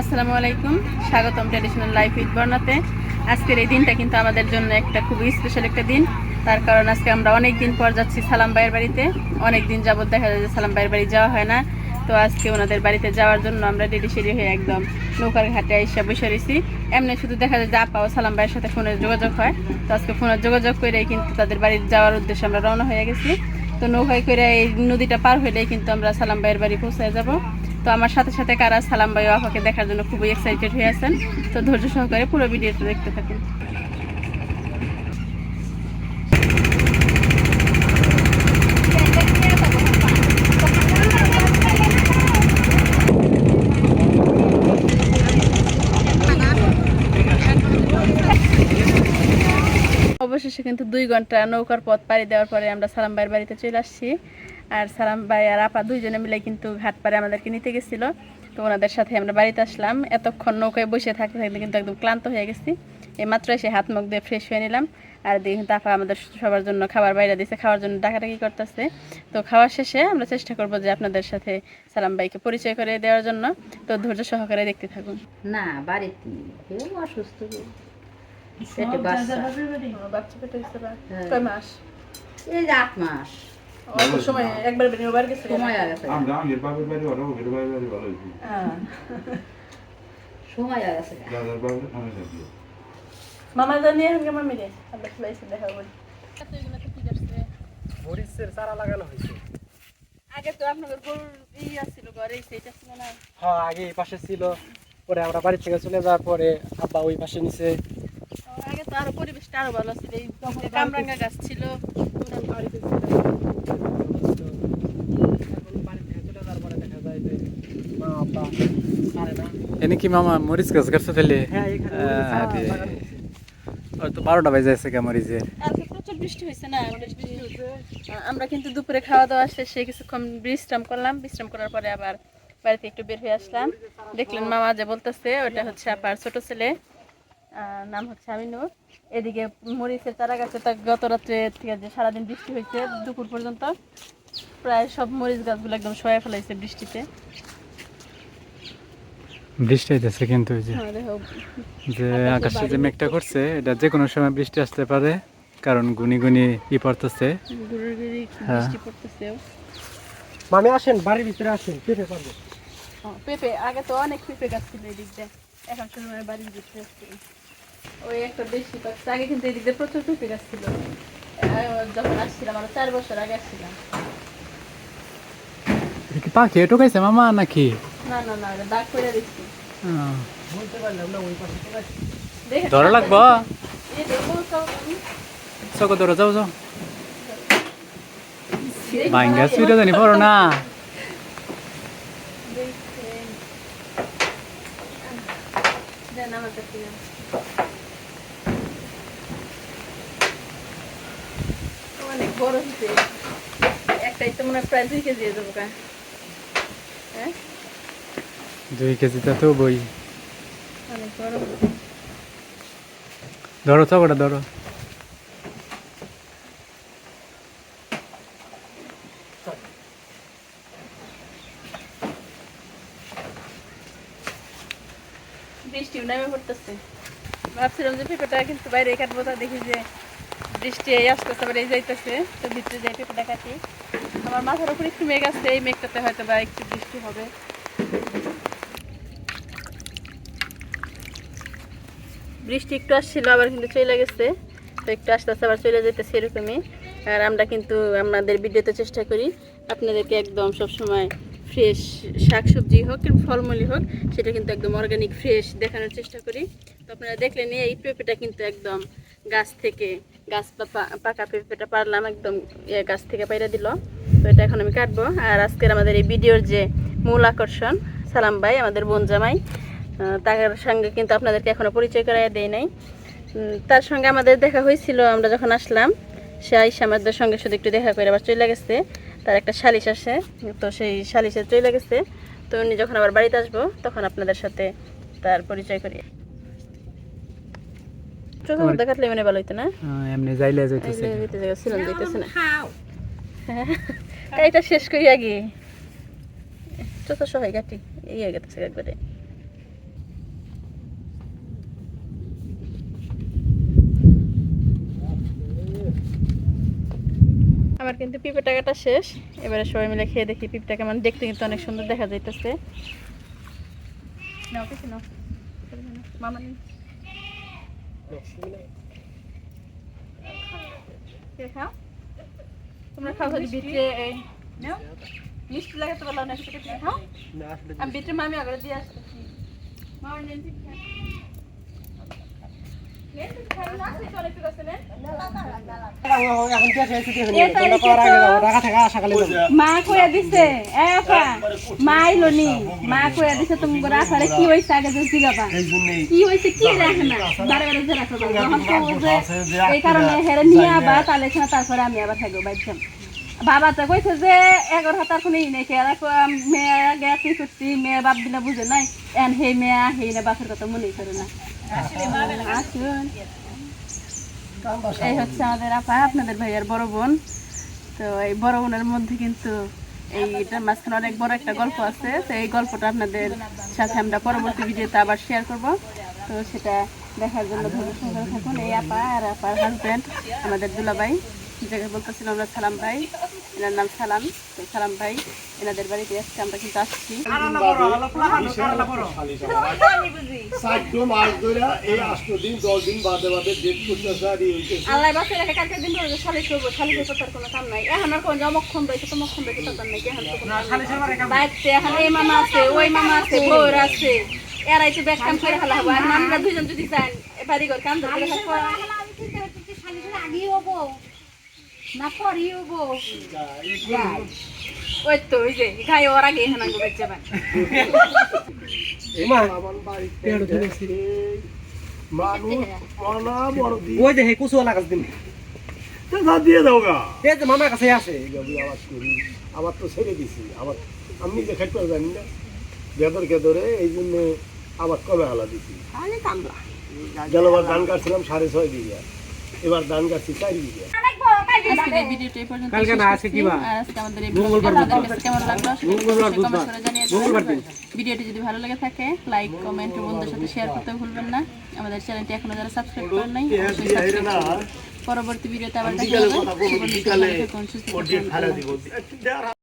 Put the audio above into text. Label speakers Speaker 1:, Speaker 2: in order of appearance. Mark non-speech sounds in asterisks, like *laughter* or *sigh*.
Speaker 1: আসসালামু আলাইকুম। স্বাগতম ট্র্যাডিশনাল লাইফ উইথ বর্ণাতে। আজকের এই দিনটা কিন্তু আমাদের জন্য একটা খুবই স্পেশাল একটা দিন। তার কারণ আজকে আমরা অনেক দিন পর যাচ্ছি সালাম ভাইয়ের বাড়িতে। অনেক দিন যাবত দেখা যায় যে সালাম ভাইয়ের বাড়ি যাওয়া হয় না। তো আজকে ওনাদের বাড়িতে যাওয়ার জন্য আমরা রেডি সেডি হয়ে একদম নৌকার ঘাটে এসে বসে রয়েছি এমনি শুধু দেখা যায় যে আপা ও সালাম ভাইয়ের সাথে ফোনের যোগাযোগ হয়। তো আজকে ফোনের যোগাযোগ করে কিন্তু তাদের বাড়ি যাওয়ার উদ্দেশ্যে আমরা রওনা হয়ে গেছি। তো নৌকায় করে এই নদীটা পার হইলেই কিন্তু আমরা সালাম ভাইয়ের বাড়ি পৌঁছে যাব। তো আমার সাথে সাথে কারা সালাম ভাই আপাকে দেখার জন্য খুবই এক্সাইটেড হয়ে আছেন। তো ধৈর্য সহকারে পুরো ভিডিওটা দেখতে থাকুন। অবশেষে কিন্তু দুই ঘণ্টা নৌকার পথ পাড়ি দেওয়ার পরে আমরা সালাম ভাইয়ের বাড়িতে চলে আসছি। আর সালাম ভাই আর আপা দুইজনে মিলে কিন্তু ঘাট পাড়ে আমাদেরকে নিতে গেছিল। তো ওনাদের সাথে আমরা বাড়িতে আসলাম। এতক্ষণ নৌকায় বসে থাকতে থাকতে কিন্তু একদম ক্লান্ত হয়ে গেছি। এই মাত্র এসে হাত মুখ দিয়ে ফ্রেশ হয়ে নিলাম। আর দিয়ে কিন্তু আপা আমাদের সবার জন্য খাবার বাইরে দিয়েছে খাওয়ার জন্য ডাকাডাকি করতেছে। তো খাওয়ার শেষে আমরা চেষ্টা করব যে আপনাদের সাথে সালাম ভাইকে পরিচয় করে দেওয়ার জন্য। তো ধৈর্য সহকারে দেখতে থাকুন।
Speaker 2: না বাড়িতে অসুস্থ বাচ্চা।
Speaker 1: পেটে
Speaker 2: হ্যাঁ।
Speaker 1: কয় মাস?
Speaker 2: এই যে আট মাস।
Speaker 1: সময় একবার বেরিয়ে বার গেছে।
Speaker 2: সময় হয়ে গেছে
Speaker 3: আমরা আগের বাপের বাড়ি ওরা ওদের বাড়ি বাড়ি ভালো হয়েছে
Speaker 1: হ্যাঁ।
Speaker 2: সময়
Speaker 3: দাদার আমি
Speaker 1: মামা জানি এখন কেমন মিলে আমরা সবাই এসে দেখা করি।
Speaker 4: মরিচের চারা লাগানো হয়েছে।
Speaker 1: আগে তো আপনাদের গরুর ই আসছিল ঘরে সেইটা ছিল না।
Speaker 4: হ্যাঁ আগে এই পাশে ছিল। পরে আমরা বাড়ি থেকে চলে যাওয়ার পরে আব্বা ওই পাশে নিচে
Speaker 1: আগে তো আরও পরিবেশটা আরও ভালো ছিল। এই কামরাঙ্গা গাছ ছিল।
Speaker 5: এনে কি মামা মরিচ গাছ গাছ তাহলে?
Speaker 4: হ্যাঁ এখানে মরিচ। চারা
Speaker 5: আরে। ওই তো বারোটা বাজে আছে কে মরিচের
Speaker 1: প্রচুর বৃষ্টি হয়েছে না? আমরা কিন্তু দুপুরে খাওয়া দাওয়া শেষে কিছুক্ষণ বিশ্রাম করলাম। বিশ্রাম করার পরে আবার বাড়িতে একটু বের হয়ে আসলাম। দেখলেন মামা যে বলতেছে ওটা হচ্ছে আপার ছোট ছেলে। নাম হচ্ছে আমিনুর। এদিকে মরিচের চারা গাছে তা গত রাত্রে থেকে যে সারাদিন বৃষ্টি হয়েছে দুপুর পর্যন্ত প্রায় সব মরিচ গাছগুলো একদম সয়ে ফেলাইছে বৃষ্টিতে।
Speaker 5: বৃষ্টি হইতেছে কিন্তু ওই যে।
Speaker 1: হ্যাঁ,
Speaker 5: যে আকাশে যে মেঘটা করছে এটা যে কোনো সময় বৃষ্টি আসতে পারে কারণ গুনি গুনি ই পড়তেছে। হ্যাঁ।
Speaker 4: মামি আসেন বাড়ির ভিতরে আসেন পেঁপে পারবে
Speaker 1: পেঁপে আগে তো অনেক পেঁপে গাছ ছিল এই দিক দিয়ে। এখন আমার বাড়ির ভিতরে আছে। ওই একটা বেশি পাচ্ছে আগে কিন্তু এই দিক দিয়ে প্রচুর পেঁপে গাছ ছিল। যখন আসছিলাম আমরা চার বছর আগে আসছিলাম।
Speaker 5: পাখি? টোকাইছে মামা নাকি?
Speaker 1: না না না দাগ করে দিচ্ছি।
Speaker 4: বলতে পারলাম না ওই পাশে
Speaker 5: ধরা লাগবো। চকো ধরো যাও যাও। ভাঙ্গা সুইটা জানি পড়ো না।
Speaker 1: দেন আমার কাছে অনেক বড় হচ্ছে একটাই তো মনে হয় প্রায় দুই কেজি দেবো হ্যাঁ
Speaker 5: দুই কেজিটা তো বই
Speaker 1: অনেক বড়
Speaker 5: ধরো তো ধরো
Speaker 1: বৃষ্টি নামে পড়তেছে। ভাবছিলাম যে পেঁপেটা কিন্তু বাইরে কাটবো, তা দেখি যে বৃষ্টি এই আসতেছে, আবার এই যাইতেছে, তো ভিতরে যাই পেঁপেটা কাটি। আমার মাথার উপরে একটু মেঘ আসছে, এই মেঘটাতে হয়তো বা একটু বৃষ্টি হবে। বৃষ্টি একটু আসছিল, আবার কিন্তু চলে গেছে, তো একটু আস্তে আস্তে আবার চলে যেতেছে এরকমই। আর আমরা কিন্তু, আমাদের ভিডিওতে চেষ্টা করি, আপনাদেরকে একদম সবসময় ফ্রেশ শাকসবজি হোক কিংবা ফলমূলই হোক, সেটা কিন্তু একদম অর্গানিক ফ্রেশ দেখানোর চেষ্টা করি। তো আপনারা দেখলেন, এই পেঁপেটা কিন্তু একদম গাছ থেকে, গাছ পাকা পেঁপেটা পারলাম একদম গাছ থেকে পাইরা দিল। তো এটা এখন আমি কাটবো। আর আজকের আমাদের এই ভিডিওর যে মূল আকর্ষণ, সালাম ভাই, আমাদের বোন জামাই তার সঙ্গে কিন্তু আপনাদেরকে এখনও পরিচয় করাইয়া দেয় নাই। তার সঙ্গে আমাদের দেখা হয়েছিল আমরা যখন আসলাম, সে আইসা আমাদের সঙ্গে শুধু একটু দেখা করে আবার চলে গেছে। তার একটা সালিশ আসে। তো সেই সালিশে চলে গেছে। তো উনি যখন আবার বাড়িতে আসব তখন আপনাদের সাথে তার পরিচয় করি। চোখের মধ্যে কাটলে মানে ভালো হইতো না?
Speaker 5: আহ, এমনি যাইলে যাইতেছে।
Speaker 1: ছিলাম না। *laughs* এটা শেষ করি আগে। চোখা সবাই কাটি ইয়ে হয়ে গেছে একবারে। আমার কিন্তু পিঁপে টাকাটা শেষ। এবারে সবাই মিলে খেয়ে দেখি পিঁপটা কেমন। দেখতে কিন্তু অনেক সুন্দর দেখা যাইতেছে। নাও কিছু নাও। মামা খাও? তোমরা খাও খালি বিটে এই মিষ্টি লাগাতে পারলাম না সেটা খাও?
Speaker 4: না
Speaker 1: আমি বিটে মামি আগরে দিয়ে আসতেছি। মামা আমি বাবা তো কইছে যে এগারো হাতার কোনো ই নেই কে মেয়ে গেছি করছি মেয়ে বাপ দিলে বুঝে নাই এন হে মেয়ে হেই না বাপের কথা মনেই করে না এই হচ্ছে আমাদের আপা, আপনাদের ভাইয়ার বড় বোন। তো এই বড় বোনের মধ্যে কিন্তু এইটার মাঝখানে অনেক বড় একটা গল্প আছে। তো এই গল্পটা আপনাদের সাথে আমরা পরবর্তী ভিডিওতে আবার শেয়ার করব। তো সেটা দেখার জন্য ধৈর্য থাকুন। এই আপা আর আপার হাজব্যান্ড আমাদের দুলাভাই। যাকে বলতেছিলাম আমরা সালাম ভাই। এনার নাম সালাম। সালাম ভাই এনাদের বাড়িতে আজকে আমরা কিন্তু আসছি।
Speaker 6: এই আষ্ট দিন দশ দিন বাদে বাদে ডেট করতেছে আর
Speaker 1: আল্লাহ বাসে রেখে কালকে দিন ধরে শালিশ করব শালিশ করতে কোনো কাম নাই। এখন আর কোন যমক্ষণ রয়েছে তমক্ষণ রয়েছে তখন নাই। এখন বাইতে এখন এই মামা আছে ওই মামা আছে এরাই তো ব্যাগ কাম করে ফেলা হব। আর আমরা দুজন যদি চান বাড়ি ঘর কাম ধরে
Speaker 2: না পরি হব
Speaker 1: ওই তো ওই যে গায়ে ওর আগে এখানে আঙ্গু বেঁচে পান
Speaker 4: মা
Speaker 6: আমার
Speaker 4: ধরেছি।
Speaker 6: মানুষ মনা বড় দিন
Speaker 4: ওই যে হে কুসু লাগাস দিন
Speaker 6: তা দিয়ে দাও গা
Speaker 4: এই যে মামার কাছে আছে
Speaker 6: এই আবার করি আবার তো ছেড়ে দিছি আবার আমি যে খাইতে জানি না গেদর গেদরে এই জন্য আবার কমে হালা দিছি গেলবার ধান কাটছিলাম সাড়ে ছয় বিঘা এবার ধান কাটছি চার বিঘা
Speaker 1: আজকের এই ভিডিওটা এই পর্যন্ত
Speaker 4: কালকে না, আজকে কি বার?
Speaker 1: আজকে আমাদের এই ভিডিওটা আপনাদের কাছে কেমন লাগল?
Speaker 4: মঙ্গলবার, বুধবার।
Speaker 1: জানিয়ে
Speaker 4: মঙ্গলবার দিন।
Speaker 1: ভিডিওটি যদি ভালো লাগে থাকে লাইক কমেন্ট ও বন্ধুদের সাথে শেয়ার করতে ভুলবেন না। আমাদের চ্যানেলটি এখনও যারা সাবস্ক্রাইব করেন নাই অবশ্যই সাবস্ক্রাইব করবেন। পরবর্তী ভিডিওতে আবার দেখা হবে। সুস্থ থাকুন।